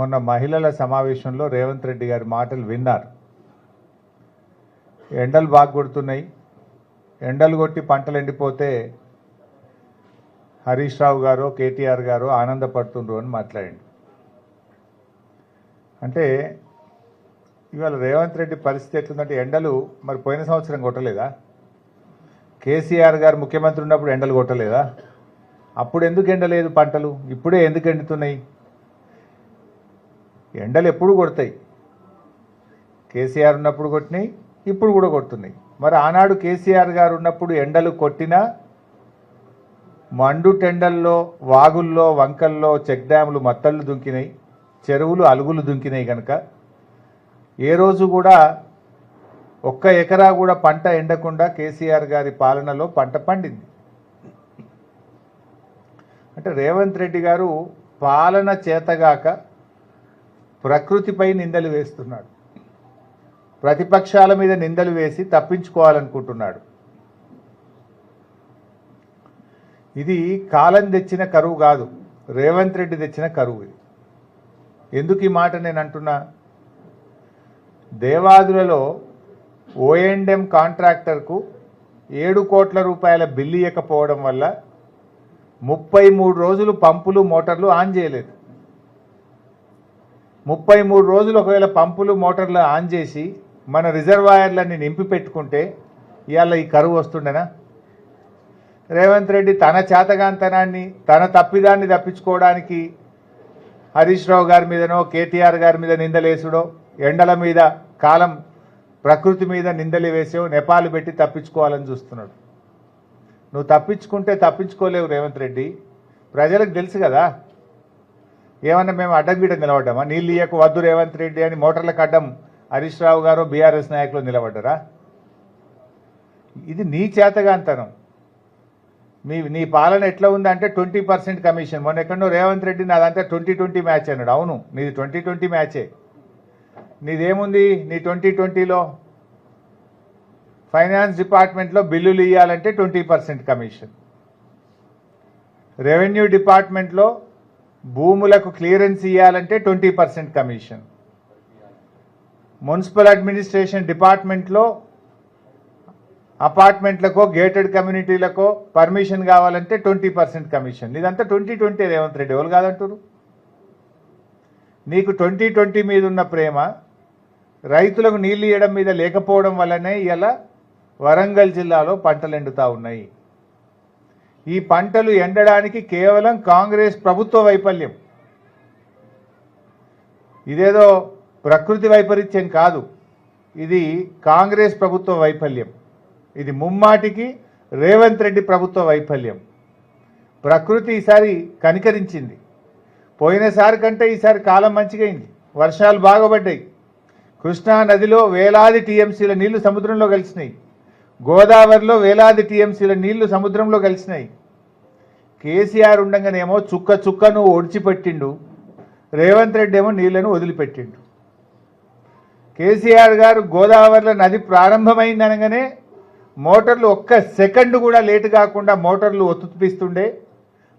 మొన్న మహిళల సమావేశంలో రేవంత్ రెడ్డి గారి మాటలు విన్నారు. ఎండలు బాగా కొడుతున్నాయి. ఎండలు కొట్టి పంటలు ఎండిపోతే హరీష్ రావు గారు కేటీఆర్ గారు ఆనందపడుతుండ్రు అని మాట్లాడండి. అంటే ఇవాళ రేవంత్ రెడ్డి పరిస్థితి ఎట్లుందంటే ఎండలు మరి పోయిన సంవత్సరం కొట్టలేదా? కేసీఆర్ గారు ముఖ్యమంత్రి ఉన్నప్పుడు ఎండలు కొట్టలేదా? అప్పుడు ఎందుకు ఎండలేదు పంటలు? ఇప్పుడే ఎందుకు ఎండుతున్నాయి? ఎండలు ఎప్పుడు కొడతాయి? కేసీఆర్ ఉన్నప్పుడు కొట్టినాయి ఇప్పుడు కూడా కొడుతున్నాయి. మరి ఆనాడు కేసీఆర్ గారు ఉన్నప్పుడు ఎండలు కొట్టినా మండు టెండల్లో వాగుల్లో వంకల్లో చెక్ డ్యాములు మత్తళ్ళు దుంకినాయి చెరువులు అలుగులు దుంకినాయి కనుక ఏ రోజు కూడా ఒక్క ఎకరా కూడా పంట ఎండకుండా కేసీఆర్ గారి పాలనలో పంట పండింది. అంటే రేవంత్ రెడ్డి గారు పాలన చేతగాక ప్రకృతిపై నిందలు వేస్తున్నాడు. ప్రతిపక్షాల మీద నిందలు వేసి తప్పించుకోవాలనుకుంటున్నాడు. ఇది కాలం తెచ్చిన కరువు కాదు రేవంత్ రెడ్డి తెచ్చిన కరువు ఇది. ఎందుకు ఈ మాట నేను అంటున్నా? దేవాదులలో ఓఎండ్ఎం కాంట్రాక్టర్కు ఏడు కోట్ల రూపాయల బిల్లు ఇవ్వకపోవడం వల్ల ముప్పై మూడు రోజులు పంపులు మోటార్లు ఆన్ చేయలేదు. ముప్పై మూడు రోజులు ఒకవేళ పంపులు మోటార్లు ఆన్ చేసి మన రిజర్వాయర్లన్నీ నింపి పెట్టుకుంటే ఇవాళ ఈ కరువు వస్తుండేనా? రేవంత్ రెడ్డి తన చేతగాంతనాన్ని తన తప్పిదాన్ని తప్పించుకోవడానికి హరీష్ రావు గారి మీదనో కేటీఆర్ గారి మీద నిందలేసుడో ఎండల మీద కాలం ప్రకృతి మీద నిందలు వేసో నెపాలు పెట్టి తప్పించుకోవాలని చూస్తున్నాడు. నువ్వు తప్పించుకుంటే తప్పించుకోలేవు రేవంత్ రెడ్డి. ప్రజలకు తెలుసు కదా ఏమన్నా మేము అడ్డంగిడ నిలబడ్డామా? నీళ్ళు ఇయ్యకు వద్దు రేవంత్ రెడ్డి అని మోటార్లకు అడ్డం హరీష్ రావు గారు బీఆర్ఎస్ నాయకులు నిలబడ్డరా? ఇది నీ చేతగాంతనం. మీ నీ పాలన ఎట్లా ఉందంటే ట్వంటీ పర్సెంట్ కమిషన్. మొన్న ఎక్కడో రేవంత్ రెడ్డి నాదంతా ట్వంటీ ట్వంటీ మ్యాచ్ అన్నాడు. అవును నీది ట్వంటీ ట్వంటీ మ్యాచే. నీదేముంది? నీ ట్వంటీ ట్వంటీలో ఫైనాన్స్ డిపార్ట్మెంట్లో బిల్లులు ఇవ్వాలంటే ట్వంటీ పర్సెంట్ కమిషన్. రెవెన్యూ డిపార్ట్మెంట్లో భూములకు క్లియరెన్స్ ఇవ్వాలంటే twenty percent commission. Municipal administration డిపార్ట్మెంట్లో అపార్ట్మెంట్లకో గేటెడ్ కమ్యూనిటీలకో పర్మిషన్ కావాలంటే ట్వంటీ పర్సెంట్ కమిషన్. ఇదంతా ట్వంటీ ట్వంటీ రేవంత్ రెడ్డి ఎవరు కాదంటారు నీకు ట్వంటీ ట్వంటీ మీద ఉన్న ప్రేమ రైతులకు నీళ్ళు ఇవ్వడం మీద లేకపోవడం వల్లనే ఇలా వరంగల్ జిల్లాలో పంటలు ఎండుతా ఉన్నాయి. ఈ పంటలు ఎండడానికి కేవలం కాంగ్రెస్ ప్రభుత్వ వైఫల్యం. ఇదేదో ప్రకృతి వైపరీత్యం కాదు. ఇది కాంగ్రెస్ ప్రభుత్వ వైఫల్యం. ఇది ముమ్మాటికి రేవంత్ రెడ్డి ప్రభుత్వ వైఫల్యం. ప్రకృతి ఈసారి కనికరించింది. పోయినసారి కంటే ఈసారి కాలం మంచిగైంది. వర్షాలు బాగపడ్డాయి కృష్ణా నదిలో వేలాది టీఎంసీల నీళ్ళు సముద్రంలో కలిసినాయి గోదావరిలో వేలాది టీఎంసీల నీళ్ళు సముద్రంలో కలిసినాయి. కేసీఆర్ ఉండగానేమో చుక్క చుక్కను ఒడిచిపెట్టిండు. రేవంత్ రెడ్డి ఏమో నీళ్ళను వదిలిపెట్టిండు. కేసీఆర్ గారు గోదావరిలో నది ప్రారంభమైంది అనగానే మోటార్లు ఒక్క సెకండ్ కూడా లేటు కాకుండా మోటార్లు ఒత్తుపిస్తుండే.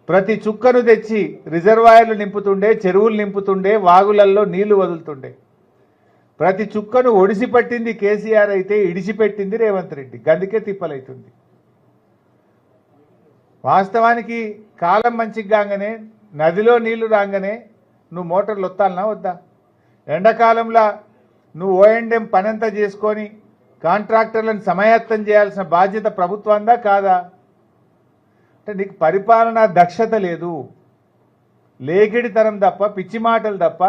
ప్రతి చుక్కను తెచ్చి రిజర్వాయర్లు నింపుతుండే చెరువులు నింపుతుండే వాగులల్లో నీళ్ళు వదులుతుండే. ప్రతి చుక్కను ఒడిసి పట్టింది కేసీఆర్ అయితే ఇడిచిపెట్టింది రేవంత్ రెడ్డి. గందుకే తిప్పలైతుంది. వాస్తవానికి కాలం మంచిగా కాగానే నదిలో నీళ్ళు రాగానే నువ్వు మోటార్లు వత్తాలనా వద్దా? ఎండాకాలంలో నువ్వు ఓఎండ్ఎం పనంతా చేసుకొని కాంట్రాక్టర్లను సమాయత్తం చేయాల్సిన బాధ్యత ప్రభుత్వందా కాదా? అంటే నీకు పరిపాలనా దక్షత లేదు. లేకిడితనం తప్ప పిచ్చి మాటలు తప్ప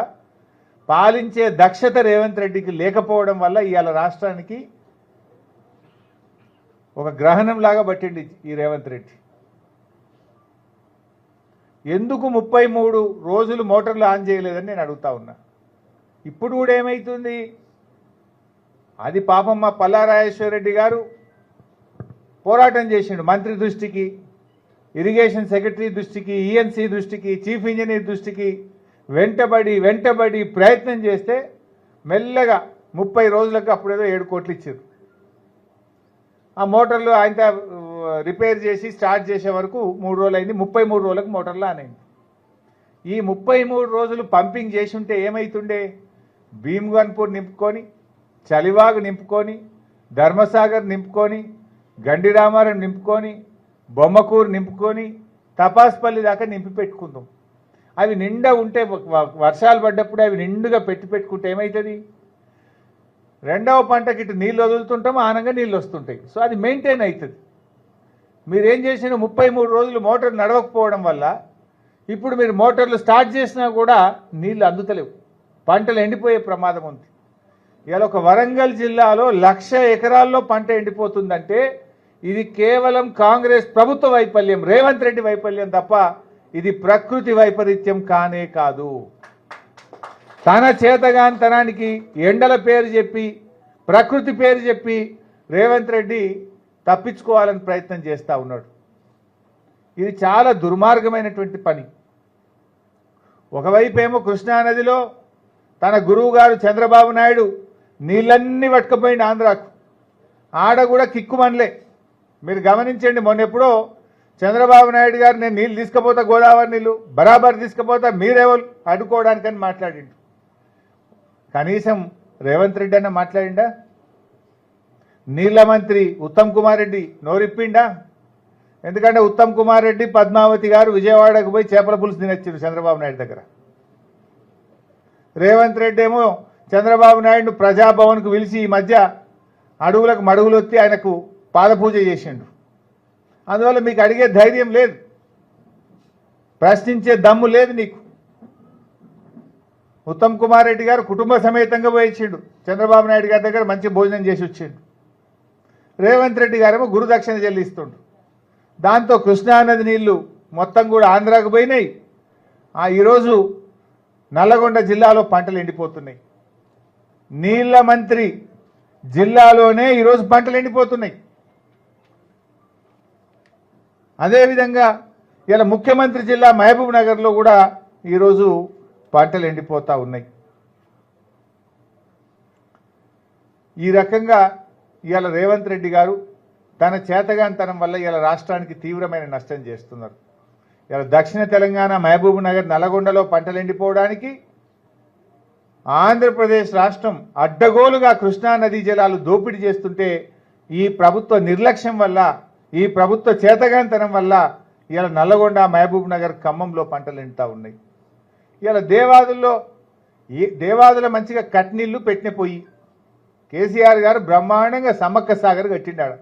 పాలించే దక్షత రేవంత్ రెడ్డికి లేకపోవడం వల్ల ఇవాళ రాష్ట్రానికి ఒక గ్రహణం లాగా పట్టిండి ఈ రేవంత్ రెడ్డి. ఎందుకు ముప్పై మూడు రోజులు మోటార్లు ఆన్ చేయలేదని నేను అడుగుతా ఉన్నా. ఇప్పుడు కూడా ఏమవుతుంది అది పాపమ్మ పల్లారాజేశ్వరరెడ్డి గారు పోరాటం చేసిండు మంత్రి దృష్టికి ఇరిగేషన్ సెక్రటరీ దృష్టికి ఈఎన్సీ దృష్టికి చీఫ్ ఇంజనీర్ దృష్టికి. వెంటబడి వెంటబడి ప్రయత్నం చేస్తే మెల్లగా ముప్పై రోజులకు అప్పుడేదో ఏడు కోట్లు ఇచ్చారు. ఆ మోటార్లు ఆయన రిపేర్ చేసి స్టార్ట్ చేసే వరకు మూడు రోజులు అయింది ముప్పై మూడు రోజులకు మోటార్లు ఆన్ అయింది ఈ ముప్పై మూడు రోజులు పంపింగ్ చేసి ఉంటే ఏమైతుండే? భీమ్గన్పూర్ నింపుకొని చలివాగు నింపుకొని ధర్మసాగర్ నింపుకొని గండిరామారం నింపుకొని బొమ్మకూరు నింపుకొని తపాస్పల్లి దాకా నింపి పెట్టుకుందాం అవి నిండా ఉంటే వర్షాలు పడ్డప్పుడు అవి నిండుగా పెట్టి పెట్టుకుంటే ఏమవుతుంది రెండవ పంటకి ఇటు నీళ్ళు వదులుతుంటాం ఆనంగా నీళ్ళు వస్తుంటాయి. సో అది మెయింటైన్ అవుతుంది మీరేం చేసిన ముప్పై మూడు రోజులు మోటార్ నడవకపోవడం వల్ల ఇప్పుడు మీరు మోటార్లు స్టార్ట్ చేసినా కూడా నీళ్ళు అందుతలేవు. పంటలు ఎండిపోయే ప్రమాదం ఉంది. ఇవాళ ఒక వరంగల్ జిల్లాలో లక్ష ఎకరాల్లో పంట ఎండిపోతుందంటే ఇది కేవలం కాంగ్రెస్ ప్రభుత్వ వైఫల్యం రేవంత్ రెడ్డి వైఫల్యం తప్ప ఇది ప్రకృతి వైపరీత్యం కానే కాదు. తన చేతగాంతనానికి ఎండల పేరు చెప్పి ప్రకృతి పేరు చెప్పి రేవంత్ రెడ్డి తప్పించుకోవాలని ప్రయత్నం చేస్తూ ఉన్నాడు. ఇది చాలా దుర్మార్గమైనటువంటి పని. ఒకవైపు ఏమో కృష్ణానదిలో తన గురువుగారు చంద్రబాబు నాయుడు నీళ్ళన్నీ పట్టుకుపోయింది ఆంధ్రాకు. ఆడ కూడా కిక్కుమనలే. మీరు గమనించండి మొన్నెప్పుడో చంద్రబాబు నాయుడు గారు నేను నీళ్ళు తీసుకుపోతా గోదావరి నీళ్ళు బరాబర్ తీసుకుపోతా మీరెవరు అడ్డుకోవడానికని మాట్లాడిండు. కనీసం రేవంత్ రెడ్డి అన్న మాట్లాడిండా? నీళ్ళ మంత్రి ఉత్తమ్ కుమార్ రెడ్డి నోరిప్పిండా? ఎందుకంటే ఉత్తమ్ కుమార్ రెడ్డి పద్మావతి గారు విజయవాడకు పోయి చేపల పులుసు తినొచ్చారు చంద్రబాబు నాయుడు దగ్గర. రేవంత్ రెడ్డి ఏమో చంద్రబాబు నాయుడు ప్రజాభవన్కు పిలిచి ఈ మధ్య అడుగులకు మడుగులు ఆయనకు పాదపూజ చేసిండు. అందువల్ల మీకు అడిగే ధైర్యం లేదు. ప్రశ్నించే దమ్ము లేదు నీకు. ఉత్తమ్ కుమార్ రెడ్డి గారు కుటుంబ సమేతంగా పోయించిండు. చంద్రబాబు నాయుడు గారి దగ్గర మంచి భోజనం చేసి వచ్చిండు. రేవంత్ రెడ్డి గారేమో గురుదక్షిణ చెల్లిస్తుండు. దాంతో కృష్ణానది నీళ్ళు మొత్తం కూడా ఆంధ్రాకు పోయినాయి. ఆ ఈరోజు నల్లగొండ జిల్లాలో పంటలు ఎండిపోతున్నాయి. నీళ్ళ మంత్రి జిల్లాలోనే ఈరోజు పంటలు ఎండిపోతున్నాయి. అదేవిధంగా ఇలా ముఖ్యమంత్రి జిల్లా మహబూబ్ నగర్లో కూడా ఈరోజు పంటలు ఎండిపోతూ ఉన్నాయి. ఈ రకంగా ఇవాళ రేవంత్ రెడ్డి గారు తన చేతగాంతనం వల్ల ఇలా రాష్ట్రానికి తీవ్రమైన నష్టం చేస్తున్నారు. ఇలా దక్షిణ తెలంగాణ మహబూబ్ నగర్ నల్గొండలో పంటలు ఎండిపోవడానికి ఆంధ్రప్రదేశ్ రాష్ట్రం అడ్డగోలుగా కృష్ణా నదీ జలాలు దోపిడీ చేస్తుంటే ఈ ప్రభుత్వ నిర్లక్ష్యం వల్ల ఈ ప్రభుత్వ చేతగానితనం వల్ల ఇలా నల్లగొండ మహబూబ్ నగర్ ఖమ్మంలో పంటలు ఎండుతూ ఉన్నాయి. ఇలా దేవాదుల్లో ఈ దేవాదుల మంచిగా కట్నీళ్ళు పెట్టిన పొయ్యి. కేసీఆర్ గారు బ్రహ్మాండంగా సమ్మక్క సాగర్ కట్టిండాడు.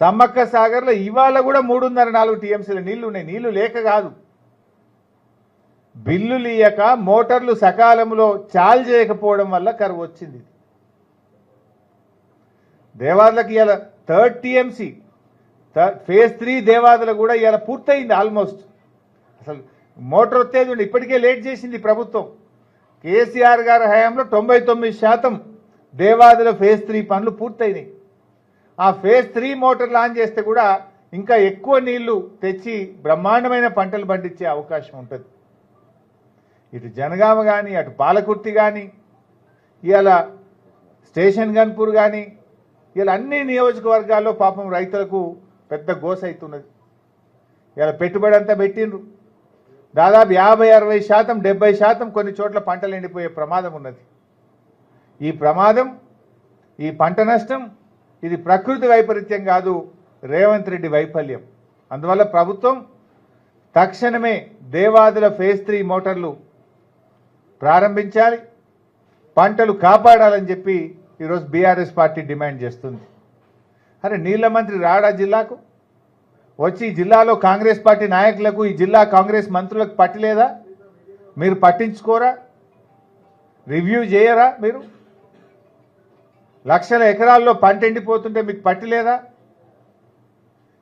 సమ్మక్క సాగర్లో ఇవాళ కూడా మూడున్నర నాలుగు టీఎంసీల నీళ్ళు ఉన్నాయి నీళ్ళు లేక కాదు. బిల్లులు ఇయ్యక మోటార్లు సకాలంలో చాల్ చేయకపోవడం వల్ల కరువు వచ్చింది. దేవాదులకు ఇవాళ థర్డ్ టీఎంసీ ఫేజ్ త్రీ దేవాదులు కూడా ఇవాళ పూర్తయింది ఆల్మోస్ట్ అసలు మోటార్ వచ్చేది ఉండి ఇప్పటికే లేట్ చేసింది ప్రభుత్వం. కేసీఆర్ గారి హయాంలో తొంభై తొమ్మిది శాతం దేవాదుల ఫేజ్ త్రీ పనులు పూర్తయినాయి. ఆ ఫేజ్ త్రీ మోటార్ లాంచ్ చేస్తే కూడా ఇంకా ఎక్కువ నీళ్ళు తెచ్చి బ్రహ్మాండమైన పంటలు పండించే అవకాశం ఉంటుంది. ఇటు జనగామ కానీ అటు పాలకుర్తి కానీ ఇవాళ స్టేషన్ గన్పూర్ కానీ ఇలా అన్ని నియోజకవర్గాల్లో పాపం రైతులకు పెద్ద గోస అవుతున్నది ఇలా పెట్టుబడి అంతా పెట్టిండ్రు. దాదాపు యాభై అరవై శాతం డెబ్బై శాతం కొన్ని చోట్ల పంటలు ఎండిపోయే ప్రమాదం ఉన్నది. ఈ ప్రమాదం ఈ పంట నష్టం ఇది ప్రకృతి వైపరీత్యం కాదు రేవంత్ రెడ్డి వైఫల్యం. అందువల్ల ప్రభుత్వం తక్షణమే దేవాదుల ఫేజ్ త్రీ మోటార్లు ప్రారంభించాలి. పంటలు కాపాడాలని చెప్పి ఈరోజు బీఆర్ఎస్ పార్టీ డిమాండ్ చేస్తుంది. అరే నీళ్ళ మంత్రి రాడా జిల్లాకు? వచ్చి జిల్లాలో కాంగ్రెస్ పార్టీ నాయకులకు ఈ జిల్లా కాంగ్రెస్ మంత్రులకు పట్టలేదా? మీరు పట్టించుకోరా? రివ్యూ చేయరా మీరు? లక్షల ఎకరాల్లో పంట ఎండిపోతుంటే మీకు పట్టలేదా?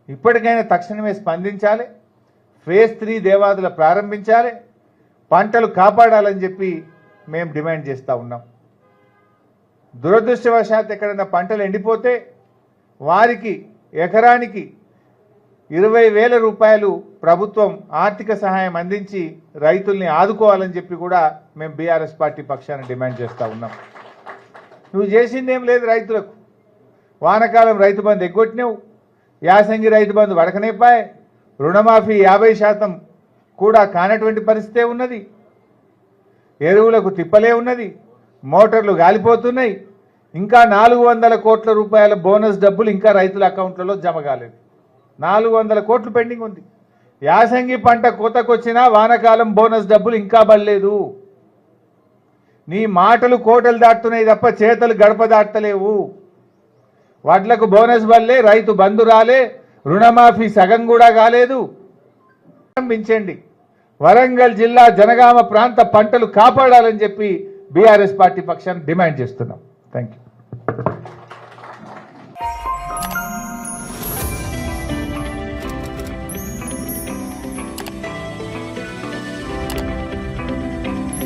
ఇప్పటికైనా తక్షణమే స్పందించాలి. ఫేజ్ త్రీ దేవాదుల ప్రారంభించాలి. పంటలు కాపాడాలని చెప్పి మేము డిమాండ్ చేస్తూ ఉన్నాం. దురదృష్టవశాత్ ఎక్కడైనా పంటలు ఎండిపోతే వారికి ఎకరానికి ఇరవై వేల రూపాయలు ప్రభుత్వం ఆర్థిక సహాయం అందించి రైతుల్ని ఆదుకోవాలని చెప్పి కూడా మేము బీఆర్ఎస్ పార్టీ పక్షాన డిమాండ్ చేస్తూ ఉన్నాం. నువ్వు చేసిందేం లేదు రైతులకు. వానకాలం రైతు బంధు ఎగ్గొట్టినావు. యాసంగి రైతు బంధు వడకనేపాయ్. రుణమాఫీ యాభై శాతం కూడా కానటువంటి పరిస్థితే ఉన్నది. ఎరువులకు తిప్పలే ఉన్నది. మోటార్లు గాలిపోతున్నాయి. ఇంకా నాలుగు వందల కోట్ల రూపాయల బోనస్ డబ్బులు ఇంకా రైతుల అకౌంట్లలో జమ కాలేదు. నాలుగు వందల కోట్లు పెండింగ్ ఉంది. యాసంగి పంట కోతకొచ్చినా వానకాలం బోనస్ డబ్బులు ఇంకా పడలేదు. నీ మాటలు కోటలు దాటుతున్నాయి తప్ప చేతలు గడప దాటలేవు. వడ్లకు బోనస్ బల్లే రైతు బంధు రాలే రుణమాఫీ సగం కూడా కాలేదు. ప్రారంభించండి. వరంగల్ జిల్లా జనగామ ప్రాంత పంటలు కాపాడాలని చెప్పి బీఆర్ఎస్ పార్టీ పక్షాన్ని డిమాండ్ చేస్తున్నాం. Thank you Thank you.